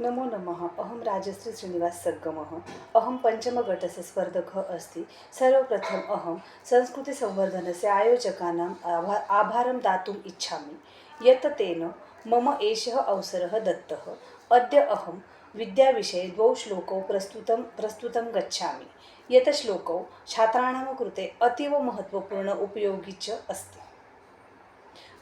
नमो नमः अहं राजश्री श्रीनिवास सद्गमः अहं पञ्चमगटस्य स्पर्धकः अस्ति। सर्वप्रथम् अहं संस्कृतिसंवर्धनस्य आयोजकानाम् आभा आभारं दातुम् इच्छामि। यत् तेन मम एषः अवसरः दत्तः। अद्य अहं विद्याविषये द्वौ श्लोकौ प्रस्तुतं प्रस्तुतं गच्छामि। यत् श्लोकौ छात्राणां कृते अतीव महत्त्वपूर्ण उपयोगी च अस्ति।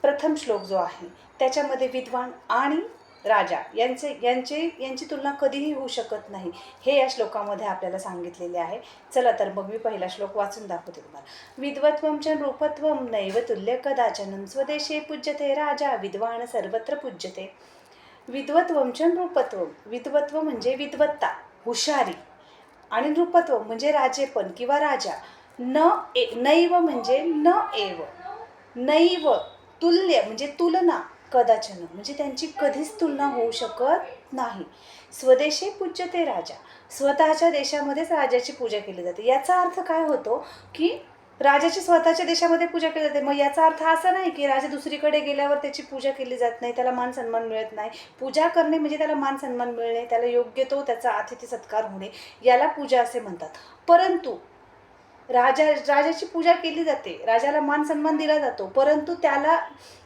प्रथम श्लोक जो आहे त्याच्यामध्ये विद्वान आणि राजा यांचे यांचे यांची तुलना कधीही होऊ शकत नाही. हे या श्लोकामध्ये आपल्याला सांगितलेले आहे. चला तर मग मी पहिला श्लोक वाचून दाखवते तुम्हाला. विद्वत्वम च नृपत्वं नैव तुल्य कदाचनम स्वदेशे पूज्यते राजा विद्वान सर्वत्र पूज्यते. विद्वत्वम च नृपत्वं विद्वत्व म्हणजे विद्वत्ता हुशारी. आणि नृपत्व म्हणजे राजेपण किंवा राजा. न ए नैव म्हणजे न एव. नैव तुल्य म्हणजे तुलना. कदाचन म्हणजे त्यांची कधीच तुलना होऊ शकत नाही. स्वदेशी पूज्यते राजा. स्वतःच्या देशामध्येच राजाची पूजा केली जाते. याचा अर्थ काय होतो की राजाची स्वतःच्या देशामध्ये पूजा केली जाते. मग याचा अर्थ असा नाही की राजा दुसरीकडे गेल्यावर त्याची पूजा केली जात नाही त्याला मान सन्मान मिळत नाही. पूजा करणे म्हणजे त्याला मान सन्मान मिळणे त्याला योग्य तो त्याचा अतिथी सत्कार होणे याला पूजा असे म्हणतात. परंतु राजा राजाची पूजा केली जाते. राजाला मान सन्मान दिला जातो. परंतु त्याला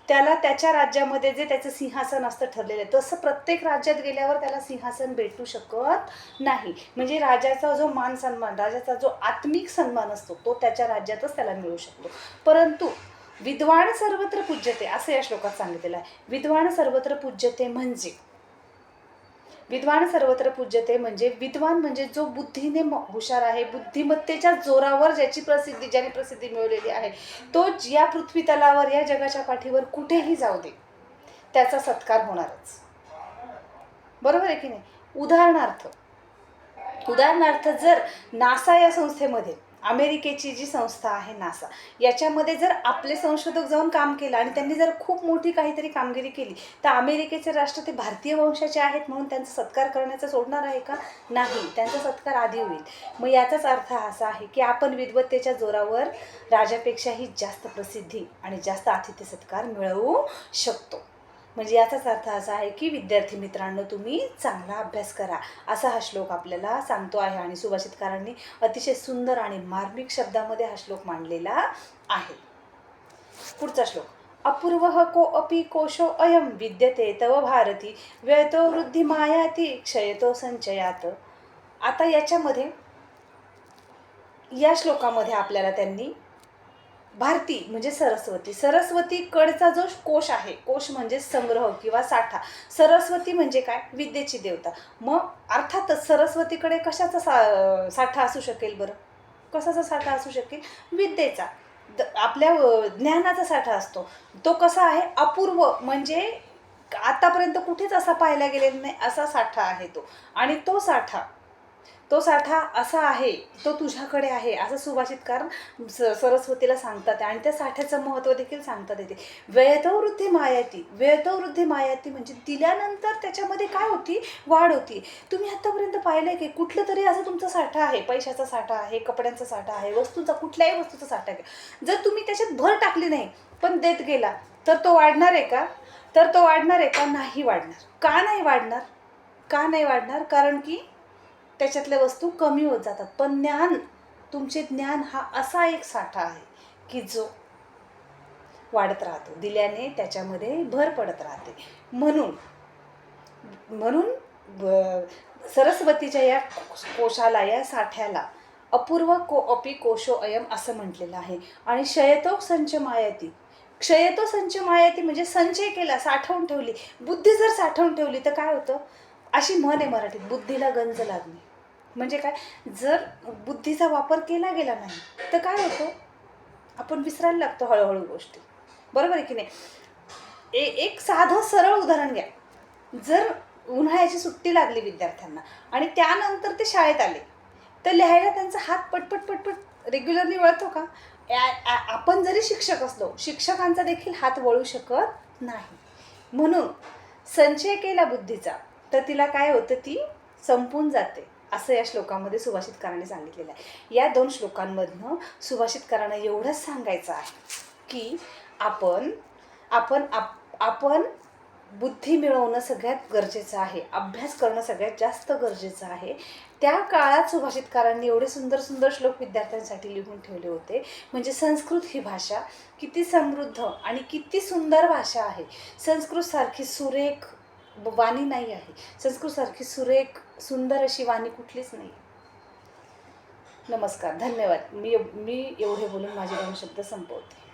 त्याला त्याच्या राज्यामध्ये जे त्याचं सिंहासन असतं ठरलेलं आहे तसं प्रत्येक राज्यात गेल्यावर त्याला सिंहासन भेटू शकत नाही. म्हणजे राजाचा जो मान सन्मान राजाचा जो आत्मिक सन्मान असतो तो त्याच्या राज्यातच त्याला मिळू शकतो. परंतु विद्वान सर्वत्र पूज्यते असं या श्लोकात सांगितलेलं आहे. विद्वान सर्वत्र पूज्यते म्हणजे विद्वान सर्वत्र पूज्यते म्हणजे विद्वान म्हणजे जो बुद्धीने म- हुशार आहे बुद्धिमत्तेच्या जोरावर ज्याची प्रसिद्धी ज्याने प्रसिद्धी मिळवलेली आहे तो या पृथ्वी तलावर या जगाच्या पाठीवर कुठेही जाऊ दे त्याचा सत्कार होणारच. बरोबर आहे की नाही? उदाहरणार्थ उदाहरणार्थ जर नासा या संस्थेमध्ये अमेरिकेची जी संस्था आहे नासा याच्यामध्ये जर आपले संशोधक जाऊन काम केलं आणि त्यांनी जर खूप मोठी काहीतरी कामगिरी केली तर अमेरिकेचे राष्ट्र ते भारतीय वंशाचे आहेत म्हणून त्यांचा सत्कार करण्याचं सोडणार आहे का? नाही. त्यांचा सत्कार आधी होईल. मग याचाच अर्थ असा आहे की आपण विद्वत्तेच्या जोरावर राजापेक्षाही जास्त प्रसिद्धी आणि जास्त आतिथ्य सत्कार मिळवू शकतो. म्हणजे याचाच अर्थ असा आहे की विद्यार्थी मित्रांनो तुम्ही चांगला अभ्यास करा. असा हा श्लोक आपल्याला सांगतो आहे आणि सुभाषितकारांनी अतिशय सुंदर आणि मार्मिक शब्दामध्ये हा श्लोक मांडलेला आहे. पुढचा श्लोक. अपूर्व को अपि कोशो अयम विद्यते तव भारती व्ययतो वृद्धी मायाती क्षयतो संचयात. आता याच्यामध्ये या श्लोकामध्ये आपल्याला त्यांनी भारती म्हणजे सरस्वती. सरस्वतीकडचा जो कोश आहे कोश म्हणजे संग्रह किंवा साठा. सरस्वती म्हणजे काय? विद्येची देवता. मग अर्थातच सरस्वतीकडे कशाचा सा साठा असू शकेल बरं? कशाचा साठा असू शकेल? विद्येचा. द आपल्या ज्ञानाचा साठा असतो. तो कसा आहे? अपूर्व म्हणजे आतापर्यंत कुठेच असा पाहायला गेलेला नाही असा साठा आहे तो. आणि तो साठा तो साठा असा आहे तो तुझ्याकडे आहे असं सुभाषितकार स सरस्वतीला सांगतात आणि त्या साठ्याचं महत्त्व देखील सांगतात येते व्ययतवृद्धी मायाती व्ययतवृद्धी मायाती म्हणजे दिल्यानंतर त्याच्यामध्ये काय होती? वाढ होती. तुम्ही आत्तापर्यंत पाहिलं की कुठलं तरी असं तुमचा साठा आहे पैशाचा साठा आहे कपड्यांचा साठा आहे वस्तूचा कुठल्याही वस्तूचा साठा आहे. जर तुम्ही त्याच्यात भर टाकली नाही पण देत गेला तर तो वाढणार आहे का? तर तो वाढणार आहे का? नाही वाढणार. का नाही वाढणार? का नाही वाढणार? कारण की त्याच्यातल्या वस्तू कमी होत जातात. पण ज्ञान तुमचे ज्ञान हा असा एक साठा आहे की जो वाढत राहतो. दिल्याने त्याच्यामध्ये भर पडत राहते. म्हणून म्हणून सरस्वतीच्या या कोशाला या साठ्याला अपूर्व को अपि कोशो अयम असं म्हटलेलं आहे. आणि क्षयतो संच मायाती क्षयतो संच मायाती म्हणजे संचय केला साठवून ठेवली. बुद्धी जर साठवून ठेवली तर काय होतं? अशी म्हण आहे मराठीत बुद्धीला गंज लागणे. म्हणजे काय जर बुद्धीचा वापर केला गेला नाही तर काय होतं? आपण विसरायला लागतो हळूहळू गोष्टी. बरोबर आहे की नाही? ए एक साधं सरळ उदाहरण घ्या. जर उन्हाळ्याची सुट्टी लागली विद्यार्थ्यांना आणि त्यानंतर ते शाळेत आले तर लिहायला त्यांचा हात पटपट पटपट रेग्युलरली वळतो का? या- आपण जरी शिक्षक असलो शिक्षकांचा देखील हात वळू शकत नाही. म्हणून संचय केला बुद्धीचा तर तिला काय होतं? ती संपून जाते. असं या श्लोकामध्ये सुभाषितकाराने सांगितलेलं आहे. या दोन श्लोकांमधनं सुभाषितकारांना एवढंच सांगायचं आहे की आपण आपण आप आपण बुद्धी मिळवणं सगळ्यात गरजेचं आहे अभ्यास करणं सगळ्यात जास्त गरजेचं आहे. त्या काळात सुभाषितकारांनी एवढे सुंदर सुंदर श्लोक विद्यार्थ्यांसाठी लिहून ठेवले होते. म्हणजे संस्कृत ही भाषा किती समृद्ध आणि किती सुंदर भाषा आहे. संस्कृतसारखी सुरेख वाणी नाही आहे. संस्कृतसारखी सुरेख सुंदर अशी वाणी कुठलीच नाही. नमस्कार धन्यवाद. मी मी एवढे बोलून माझे दोन शब्द संपवते.